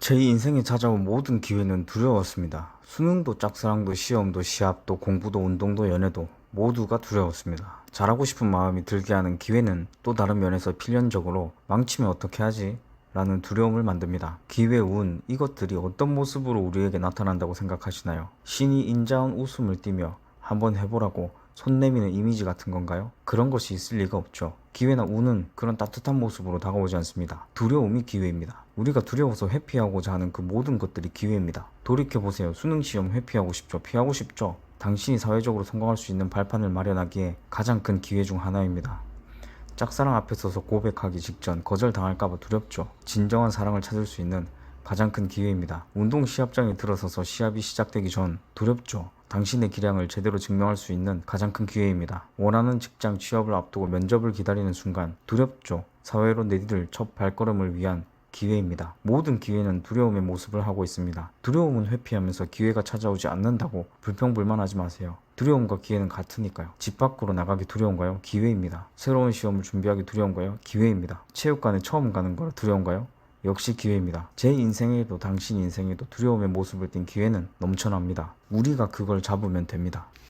제 인생에 찾아온 모든 기회는 두려웠습니다. 수능도 짝사랑도 시험도 시합도 공부도 운동도 연애도 모두가 두려웠습니다. 잘하고 싶은 마음이 들게 하는 기회는 또 다른 면에서 필연적으로 망치면 어떻게 하지? 라는 두려움을 만듭니다. 기회, 운, 이것들이 어떤 모습으로 우리에게 나타난다고 생각하시나요? 신이 인자한 웃음을 띠며 한번 해보라고 손 내미는 이미지 같은 건가요? 그런 것이 있을 리가 없죠. 기회나 운은 그런 따뜻한 모습으로 다가오지 않습니다. 두려움이 기회입니다. 우리가 두려워서 회피하고자 하는 그 모든 것들이 기회입니다. 돌이켜보세요. 수능시험 회피하고 싶죠? 피하고 싶죠? 당신이 사회적으로 성공할 수 있는 발판을 마련하기에 가장 큰 기회 중 하나입니다. 짝사랑 앞에 서서 고백하기 직전 거절당할까봐 두렵죠. 진정한 사랑을 찾을 수 있는 가장 큰 기회입니다. 운동 시합장에 들어서서 시합이 시작되기 전 두렵죠. 당신의 기량을 제대로 증명할 수 있는 가장 큰 기회입니다. 원하는 직장 취업을 앞두고 면접을 기다리는 순간 두렵죠. 사회로 내디딜 첫 발걸음을 위한 기회입니다. 모든 기회는 두려움의 모습을 하고 있습니다. 두려움은 회피하면서 기회가 찾아오지 않는다고 불평불만하지 마세요. 두려움과 기회는 같으니까요. 집 밖으로 나가기 두려운가요? 기회입니다. 새로운 시험을 준비하기 두려운가요? 기회입니다. 체육관에 처음 가는 거라 두려운가요? 역시 기회입니다. 제 인생에도 당신 인생에도 두려움의 모습을 띈 기회는 넘쳐납니다. 우리가 그걸 잡으면 됩니다.